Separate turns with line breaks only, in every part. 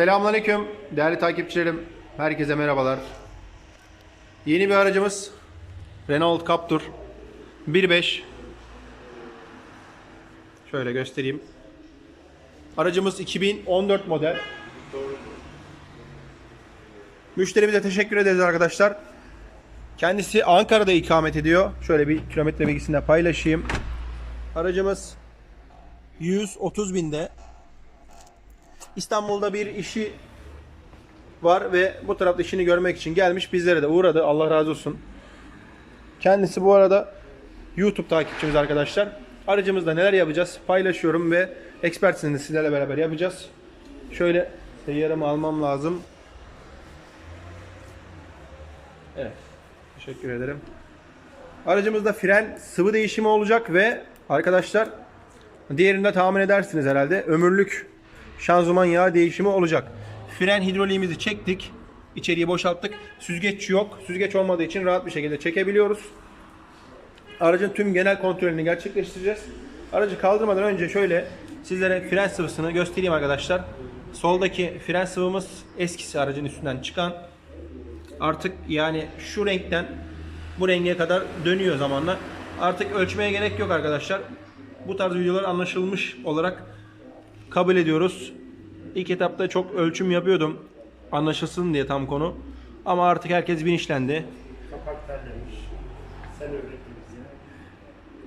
Selamünaleyküm değerli takipçilerim. Herkese merhabalar. Yeni bir aracımız Renault Captur 1.5 Şöyle göstereyim. Aracımız 2014 model. Müşterimize teşekkür ederiz arkadaşlar. Kendisi Ankara'da ikamet ediyor. Şöyle bir kilometre bilgisini de paylaşayım. Aracımız 130 binde İstanbul'da bir işi var ve bu tarafta işini görmek için gelmiş. Bizlere de uğradı. Allah razı olsun. Kendisi bu arada YouTube takipçimiz arkadaşlar. Aracımızda neler yapacağız paylaşıyorum ve ekspertini sizlerle beraber yapacağız. Şöyle seyyarımı almam lazım. Evet. Teşekkür ederim. Aracımızda fren sıvı değişimi olacak ve arkadaşlar diğerinde tahmin edersiniz herhalde ömürlük şanzıman yağı değişimi olacak. Fren hidroliğimizi çektik. İçeriye boşalttık. Süzgeç yok. Süzgeç olmadığı için rahat bir şekilde çekebiliyoruz. Aracın tüm genel kontrolünü gerçekleştireceğiz. Aracı kaldırmadan önce şöyle sizlere fren sıvısını göstereyim arkadaşlar. Soldaki fren sıvımız eskisi aracın üstünden çıkan. Artık yani şu renkten bu renge kadar dönüyor zamanla. Artık ölçmeye gerek yok arkadaşlar. Bu tarz videolar anlaşılmış olarak kabul ediyoruz. İlk etapta çok ölçüm yapıyordum. Anlaşılsın diye tam konu. Ama artık herkes bilinçlendi.
Kapak terlemiş. Sen öğrettin bize.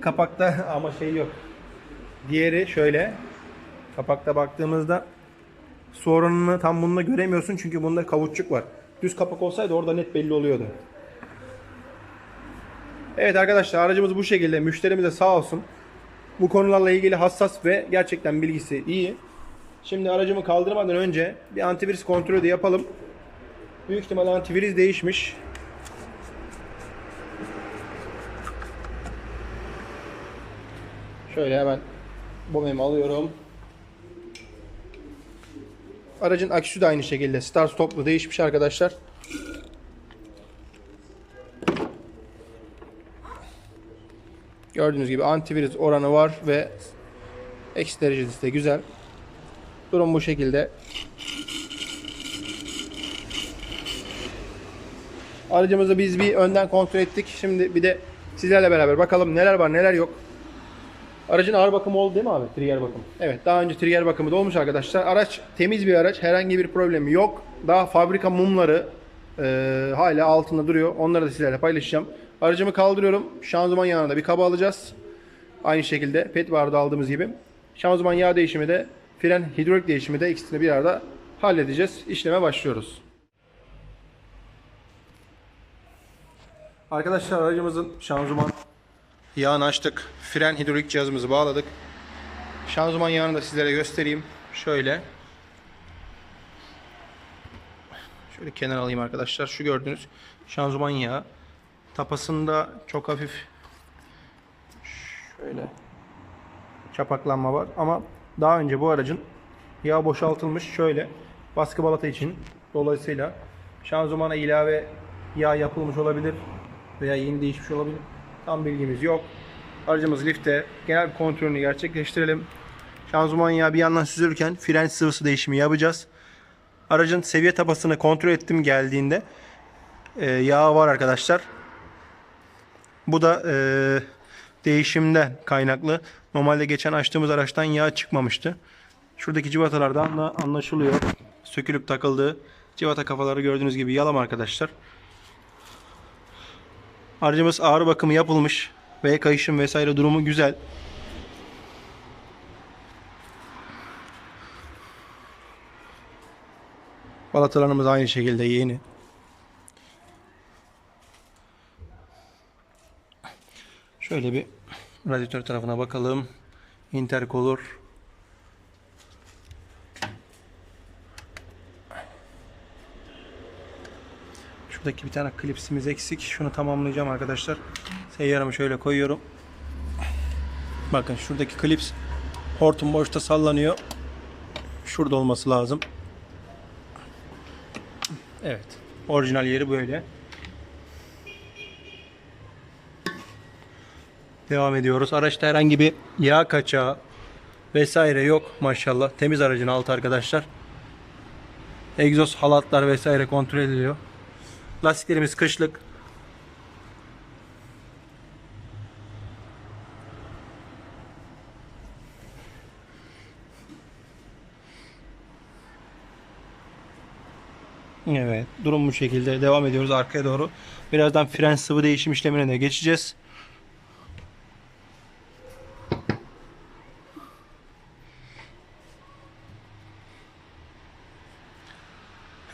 Kapakta ama şey yok. Diğeri şöyle. Kapakta baktığımızda su oranını tam bunda göremiyorsun çünkü bunda kavuççuk var. Düz kapak olsaydı orada net belli oluyordu. Evet arkadaşlar aracımız bu şekilde. Müşterimiz de sağ olsun. Bu konularla ilgili hassas ve gerçekten bilgisi iyi. Şimdi aracımı kaldırmadan önce bir antivirüs kontrolü de yapalım. Büyük ihtimal antivirüs değişmiş. Şöyle hemen bomemi alıyorum. Aracın aküsü de aynı şekilde start stoplu değişmiş arkadaşlar. Gördüğünüz gibi antivirüs oranı var ve eksi derecesi de güzel. Durum bu şekilde. Aracımızı biz bir önden kontrol ettik. Şimdi bir de sizlerle beraber bakalım neler var neler yok. Aracın ağır bakımı oldu değil mi abi? Trigger bakımı. Evet daha önce trigger bakımı da olmuş arkadaşlar. Araç temiz bir araç. Herhangi bir problemi yok. Daha fabrika mumları e, hala altında duruyor. Onları da sizlerle paylaşacağım. Aracımı kaldırıyorum. Şanzıman yağına da bir kaba alacağız. Aynı şekilde pet barda aldığımız gibi. Şanzıman yağ değişimi de fren hidrolik değişimi de ikisini bir arada halledeceğiz. İşleme başlıyoruz. Arkadaşlar aracımızın şanzıman Yağını açtık. Fren hidrolik cihazımızı bağladık. Şanzıman yağını da sizlere göstereyim. Şöyle. Şöyle kenar alayım arkadaşlar. Şu gördüğünüz şanzıman yağı. Tapasında çok hafif şöyle çapaklanma var ama daha önce bu aracın yağ boşaltılmış şöyle baskı balata için dolayısıyla şanzımana ilave yağ yapılmış olabilir veya yeni değişmiş olabilir. Tam bilgimiz yok. Aracımız lifte. Genel bir kontrolünü gerçekleştirelim. Şanzıman yağı bir yandan süzülürken fren sıvısı değişimi yapacağız. Aracın seviye tapasını kontrol ettim geldiğinde. Ee, yağ var arkadaşlar. Bu da e, değişimden kaynaklı. Normalde geçen açtığımız araçtan yağ çıkmamıştı. Şuradaki civatalardan da anlaşılıyor. Sökülüp takıldığı civata kafaları gördüğünüz gibi yalam arkadaşlar. Aracımız ağır bakımı yapılmış ve kayışım vesaire durumu güzel. Balatalarımız aynı şekilde yeni. Şöyle bir radyatör tarafına bakalım. Intercooler. Şuradaki bir tane klipsimiz eksik. Şunu tamamlayacağım arkadaşlar. Seyyarımı şöyle koyuyorum. Bakın şuradaki klips hortum boşta sallanıyor. Şurada olması lazım. Evet. Orijinal yeri böyle. Devam ediyoruz. Araçta herhangi bir yağ kaçağı vesaire yok maşallah. Temiz aracın altı arkadaşlar. Egzoz halatlar vesaire kontrol ediliyor. Lastiklerimiz kışlık. Evet, durum bu şekilde. Devam ediyoruz arkaya doğru. Birazdan fren sıvı değişim işlemine de geçeceğiz.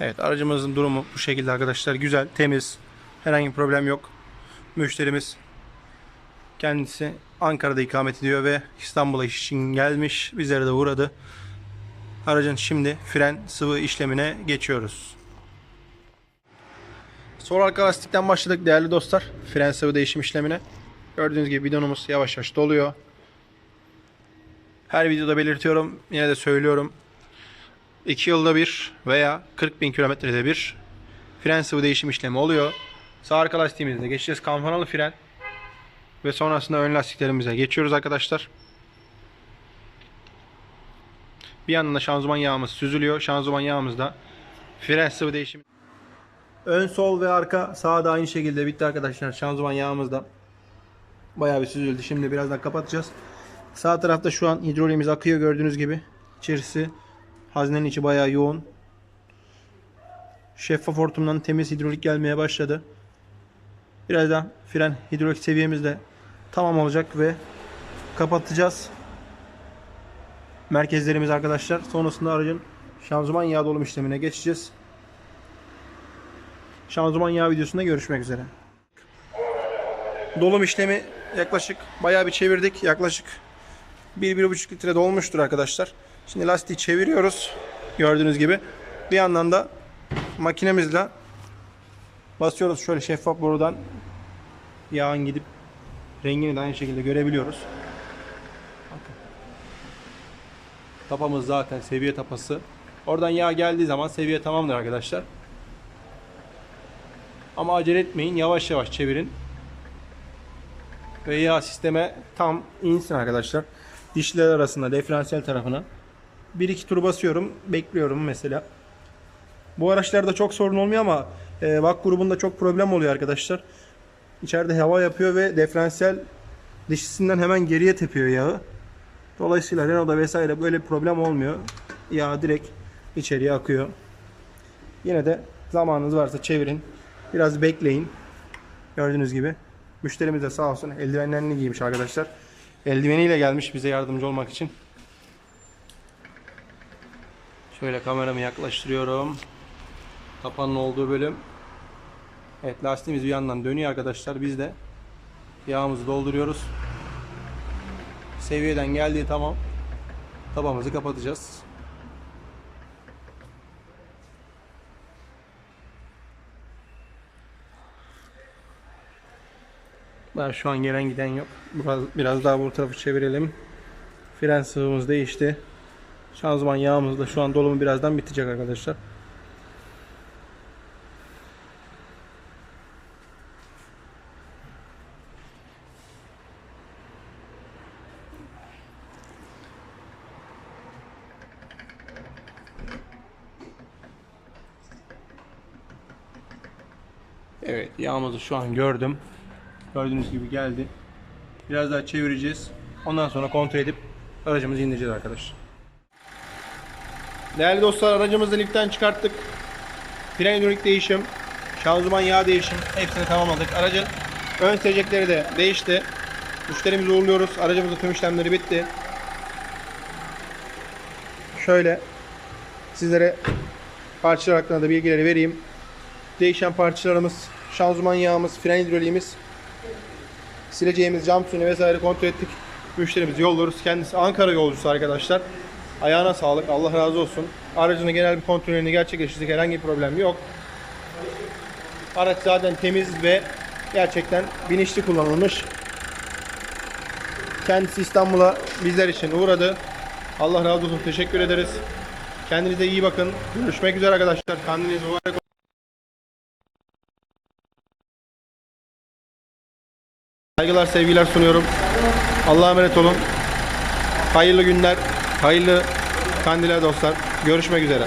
Evet, aracımızın durumu bu şekilde arkadaşlar. Güzel, temiz. Herhangi bir problem yok. Müşterimiz kendisi Ankara'da ikamet ediyor ve İstanbul'a iş için gelmiş. Bizlere de uğradı. Aracın şimdi fren sıvı işlemine geçiyoruz. Sol arka lastikten başladık değerli dostlar. Fren sıvı değişim işlemine. Gördüğünüz gibi bidonumuz yavaş yavaş doluyor. Her videoda belirtiyorum. Yine de söylüyorum. 2 yılda bir veya 40 bin kilometrede bir fren sıvı değişim işlemi oluyor. Sağ arka lastiğimizde geçeceğiz kampanalı fren. Ve sonrasında ön lastiklerimize geçiyoruz arkadaşlar. Bir yandan da şanzıman yağımız süzülüyor. Şanzıman yağımızda fren sıvı değişimi Ön sol ve arka sağ da aynı şekilde bitti arkadaşlar. Şanzıman yağımız da bayağı bir süzüldü. Şimdi birazdan kapatacağız. Sağ tarafta şu an hidroliğimiz akıyor gördüğünüz gibi. İçerisi haznenin içi bayağı yoğun. Şeffaf hortumdan temiz hidrolik gelmeye başladı. Birazdan fren hidrolik seviyemiz de tamam olacak ve kapatacağız. Merkezlerimiz arkadaşlar. Sonrasında aracın şanzıman yağ dolum işlemine geçeceğiz. Şanzıman yağ videosunda görüşmek üzere. Dolum işlemi yaklaşık bayağı bir çevirdik. Yaklaşık 1-1,5 litre dolmuştur arkadaşlar. Şimdi lastiği çeviriyoruz. Gördüğünüz gibi. Bir yandan da makinemizle basıyoruz şöyle şeffaf borudan yağın gidip rengini de aynı şekilde görebiliyoruz. Bakın. Tapamız zaten seviye tapası. Oradan yağ geldiği zaman seviye tamamdır arkadaşlar. Ama acele etmeyin. Yavaş yavaş çevirin. Ve yağ sisteme tam insin arkadaşlar. Dişler arasında diferansiyel tarafına. 1-2 tur basıyorum. Bekliyorum mesela. Bu araçlarda çok sorun olmuyor ama e, VAK grubunda çok problem oluyor arkadaşlar. İçeride hava yapıyor ve diferansiyel dişisinden hemen geriye tepiyor yağı. Dolayısıyla Renault'da vesaire böyle bir problem olmuyor. Yağ direkt içeriye akıyor. Yine de zamanınız varsa çevirin. Biraz bekleyin. Gördüğünüz gibi. Müşterimiz de sağ olsun eldivenlerini giymiş arkadaşlar. Eldiveniyle gelmiş bize yardımcı olmak için. Şöyle kameramı yaklaştırıyorum. Kapanın olduğu bölüm. Evet lastiğimiz bir yandan dönüyor arkadaşlar. Biz de yağımızı dolduruyoruz. Seviyeden geldiği tamam. Tabamızı kapatacağız. Daha şu an gelen giden yok. Biraz, biraz daha bu tarafı çevirelim. Fren sıvımız değişti. Şanzıman yağımız da şu an dolumu birazdan bitecek arkadaşlar. Evet yağımızı şu an gördüm. Gördüğünüz gibi geldi. Biraz daha çevireceğiz. Ondan sonra kontrol edip aracımızı indireceğiz arkadaşlar. Değerli dostlar aracımızı liften çıkarttık. Fren hidrolik değişim, şanzıman yağ değişim hepsini tamamladık. Aracın ön silecekleri de değişti. Müşterimizi uğurluyoruz. Aracımızın tüm işlemleri bitti. Şöyle sizlere parçalar hakkında da bilgileri vereyim. Değişen parçalarımız, şanzıman yağımız, fren hidroliğimiz, sileceğimiz cam suyunu vesaire kontrol ettik. Müşterimizi yolluyoruz. Kendisi Ankara yolcusu arkadaşlar. Ayağına sağlık. Allah razı olsun. Aracının genel bir kontrolünü gerçekleştirdik. Herhangi bir problem yok. Araç zaten temiz ve gerçekten bilinçli kullanılmış. Kendisi İstanbul'a bizler için uğradı. Allah razı olsun. Teşekkür ederiz. Kendinize iyi bakın. Görüşmek üzere arkadaşlar. Kendinize mübarek olun. Saygılar, sevgiler sunuyorum. Allah'a emanet olun. Hayırlı günler, hayırlı kandiller dostlar. Görüşmek üzere.